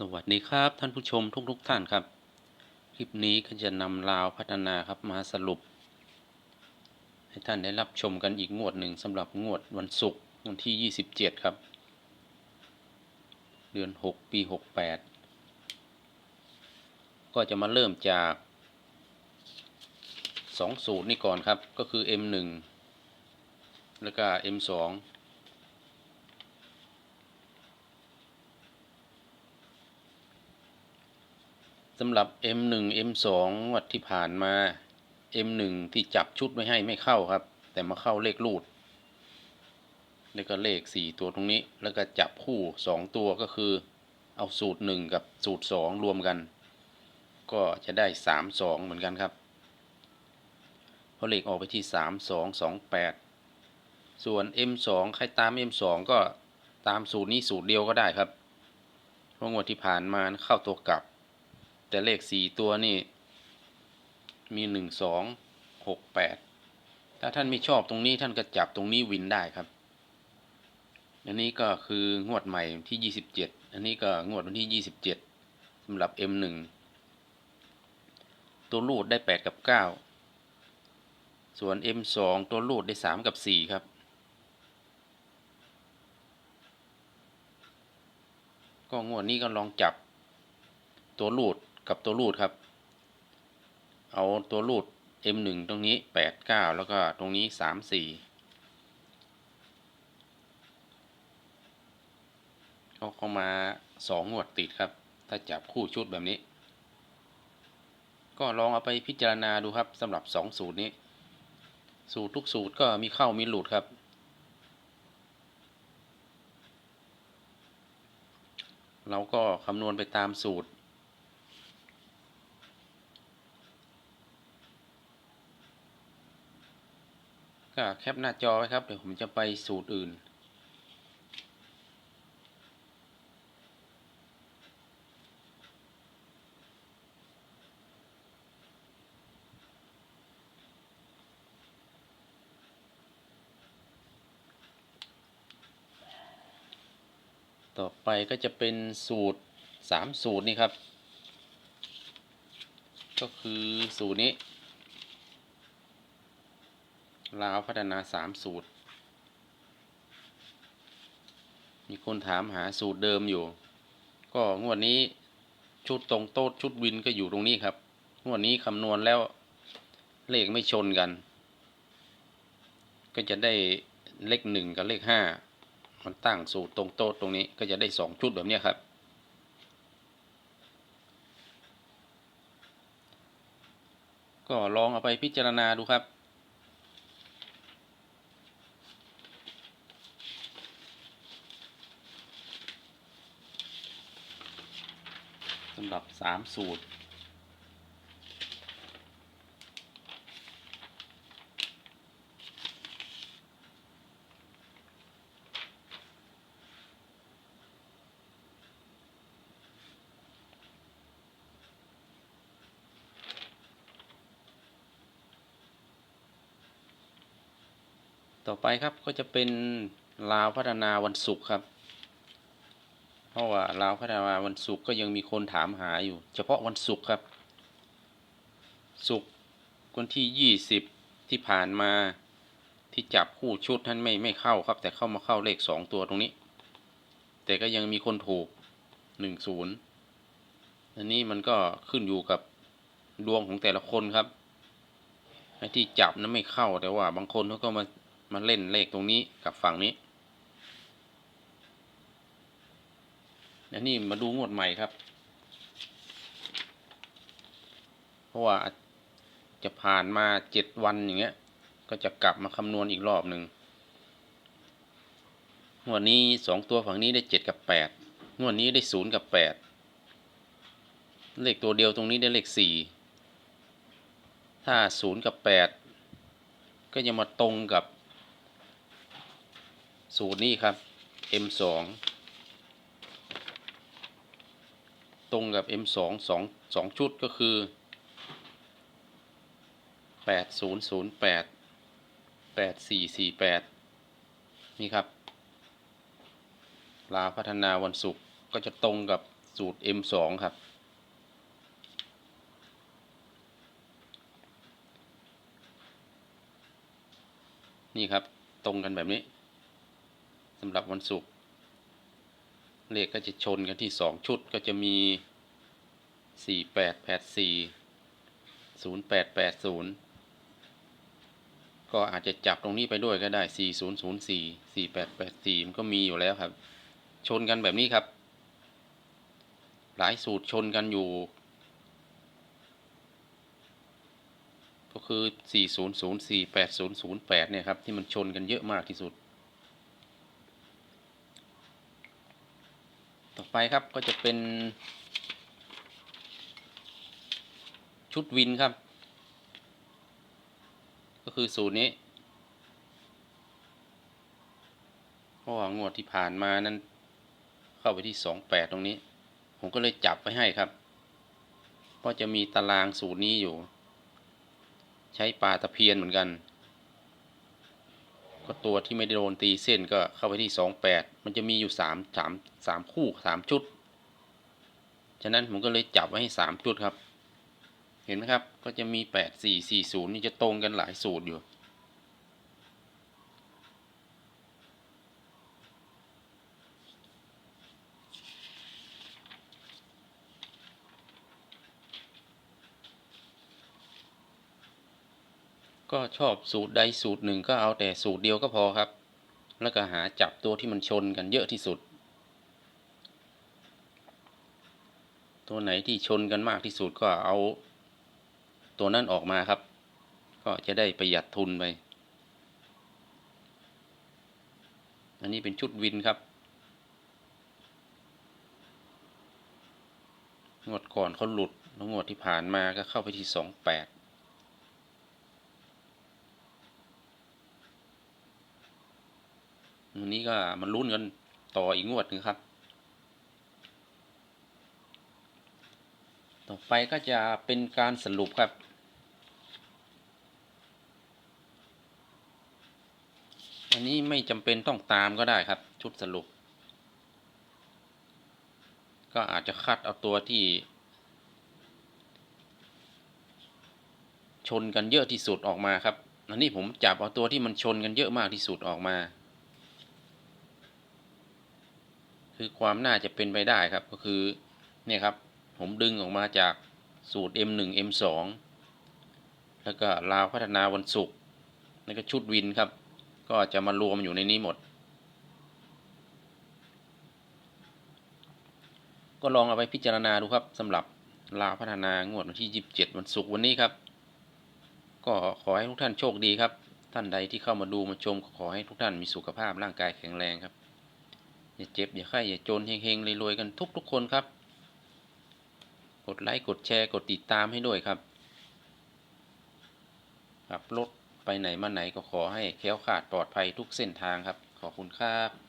สวัสดีครับท่านผู้ชมทุกๆทท่านครับ คลิปนี้ก็จะนำลาวพัฒนาครับมาสรุป ให้ท่านได้รับชมกันอีกงวดหนึ่งสำหรับงวดวันศุกร์วันที่ 27 ครับ เดือน 6 ปี 68 ก็จะมาเริ่มจาก 2 สูตรนี้ก่อนครับก็คือ M1 แล้วก็ M2 สำหรับ M1 M2 วัดที่ผ่านมา M1 ที่จับชุดไม่ให้ไม่เข้าครับ แต่มาเข้าเลขรูด แล้วก็เลข 4 ตัวตรงนี้ แล้วก็จับคู่ 2 ตัวก็คือ เอาสูตร 1 กับสูตร 2 รวมกัน ก็จะได้ 3 2 เหมือนกันครับเพราะเลขออกไปที่ 3 2 2 8 ส่วน M2 ใครตาม M2 ก็ตามสูตรนี้สูตรเดียวก็ได้ครับเพราะงวดที่ผ่านมาเข้าตัวกลับ แต่เลขสี่ตัวนี่มีหนึ่งสองหกแปดถ้าท่านไม่ชอบตรงนี้ท่านก็จับตรงนี้วินได้ครับ อันนี้ก็คืองวดใหม่ที่ยี่สิบเจ็ดอันนี้ก็งวดวันที่ยี่สิบเจ็ดสำหรับ M1 ตัวรูดได้แปดกับเก้าส่วน M2 ตัวรูดได้สามกับสี่ครับ ก็งวดนี้ก็ลองจับตัวรูด กับตัวรูดครับ เอาตัวรูด M1 ตรงนี้ 8 9 แล้วก็ตรงนี้ 3 4เขาเข้ามา2งวดติดครับ ถ้าจับคู่ชุดแบบนี้ ก็ลองเอาไปพิจารณาดูครับสำหรับ 2 สูตรนี้ สูตรทุกสูตรก็มีเข้ามีหลุดครับเราก็คำนวณไปตามสูตร ก็แคปหน้าจอไว้ครับ เดี๋ยวผมจะไปสูตรอื่น ต่อไปก็จะเป็นสูตรสามสูตรนี่ครับ ก็คือสูตรนี้ ลาวพัฒนาสามสูตร มีคนถามหาสูตรเดิมอยู่ ก็งวดนี้ชุดตรงโต๊ดชุดวินก็อยู่ตรงนี้ครับ งวดนี้คำนวณแล้วเลขไม่ชนกัน ก็จะได้เลขหนึ่งกับเลขห้ามันตั้งสูตรตรงโต๊ดตรงนี้ก็จะได้สองชุดแบบนี้ครับก็ลองเอาไปพิจารณาดูครับ สำหรับสามสูตร ต่อไปครับก็จะเป็นลาวพัฒนาวันศุกร์ครับ เพราะว่าลาวพัฒนาวันศุกร์ก็ยังมีคนถามหาอยู่ เฉพาะวันศุกร์ครับ ศุกร์วันที่ยี่สิบที่ผ่านมาที่จับคู่ชุดท่านไม่ไม่เข้าครับ แต่เข้ามาเข้าเลขสองตัวตรงนี้ แต่ก็ยังมีคนถูกหนึ่งศูนย์อันนี้มันก็ขึ้นอยู่กับดวงของแต่ละคนครับไอ้ที่จับนั้นไม่เข้าแต่ว่าบางคนเขาก็มามาเล่นเลขตรงนี้กับฝั่งนี้ อันนี้มาดูงวดใหม่ครับ เพราะว่าจะผ่านมาเจ็ดวันอย่างเงี้ย ก็จะกลับมาคำนวณอีกรอบหนึ่งงวดนี้สองตัวฝั่งนี้ได้เจ็ดกับแปดงวดนี้ได้ศูนย์กับแปดเลขตัวเดียวตรงนี้ได้เลขสี่ถ้าศูนย์กับแปดก็จะมาตรงกับสูตรนี้ครับ M2 ตรงกับ M2 สองสองชุดก็คือ 8008 8448 นี่ครับ ลาพัฒนาวันศุกร์ก็จะตรงกับสูตร M2 ครับ นี่ครับตรงกันแบบนี้สำหรับวันศุกร์ เลขก็จะชนกันที่สองชุดก็จะมีสี่แปดแปดสี่ศูนย์แปดแปดศูนย์ก็อาจจะจับตรงนี้ไปด้วยก็ได้สี่ศูนย์ศูนย์สี่สี่แปดแปดสี่มันก็มีอยู่แล้วครับ ชนกันแบบนี้ครับ หลายสูตรชนกันอยู่ ก็คือ 4004 8008 เนี่ยครับ ที่มันชนกันเยอะมากที่สุด ต่อ ไปครับก็จะเป็น ชุดวินครับ ก็คือสูตรนี้เพราะว่างวดที่ผ่านมานั้น เข้าไปที่28ตรงนี้ ผมก็เลยจับไว้ให้ครับ เพราะจะมีตารางสูตรนี้อยู่ ใช้ปลาตะเพียนเหมือนกัน ก็ตัวที่ไม่ได้โดนตีเส้นก็เข้าไปที่สองแปดมันจะมีอยู่สามสามสามคู่สามชุด ฉะนั้นผมก็เลยจับไว้ให้สามชุดครับ เห็นไหมครับ ก็จะมีแปดสี่สี่ศูนย์นี่จะตรงกันหลายสูตรอยู่ ก็ชอบสูตรใดสูตรหนึ่งก็เอาแต่สูตรเดียวก็พอครับ แล้วก็หาจับตัวที่มันชนกันเยอะที่สุด ตัวไหนที่ชนกันมากที่สุดก็เอา ตัวนั้นออกมาครับ ก็จะได้ประหยัดทุนไป อันนี้เป็นชุดวินครับงวดก่อนเขาหลุดแล้วงวดที่ผ่านมาก็เข้าไปที่สองแปด วันนี้ก็มันลุ้นกันต่ออีกงวดหนึงครับ ต่อไปก็จะเป็นการสรุปครับ อันนี้ไม่จำเป็นต้องตามก็ได้ครับ ชุดสรุป ก็อาจจะคัดเอาตัวที่ ชนกันเยอะที่สุดออกมาครับ อันนี้ผมจับเอาตัวที่มันชนกันเยอะมากที่สุดออกมา คือความน่าจะเป็นไปได้ครับก็คือเนี่ยครับผมดึงออกมาจากสูตร M1 M2 แล้วก็ลาวพัฒนาวันศุกร์แล้วก็ชุดวินครับ ก็จะมารวมอยู่ในนี้หมด ก็ลองเอาไปพิจารณาดูครับสำหรับลาวพัฒนางวดวันที่ 27 วันศุกร์วันนี้ครับ ก็ขอให้ทุกท่านโชคดีครับ ท่านใดที่เข้ามาดูมาชมก็ขอให้ทุกท่านมีสุขภาพร่างกายแข็งแรงครับ อย่าเจ็บอย่าไข้อย่าจนเฮงๆรวยๆกันทุกๆคนครับ กดไลค์กดแชร์กดติดตามให้ด้วยครับขับรถไปไหนมาไหนก็ขอให้แคล้วขาดปลอดภัยทุกเส้นทางครับ ขอบคุณครับ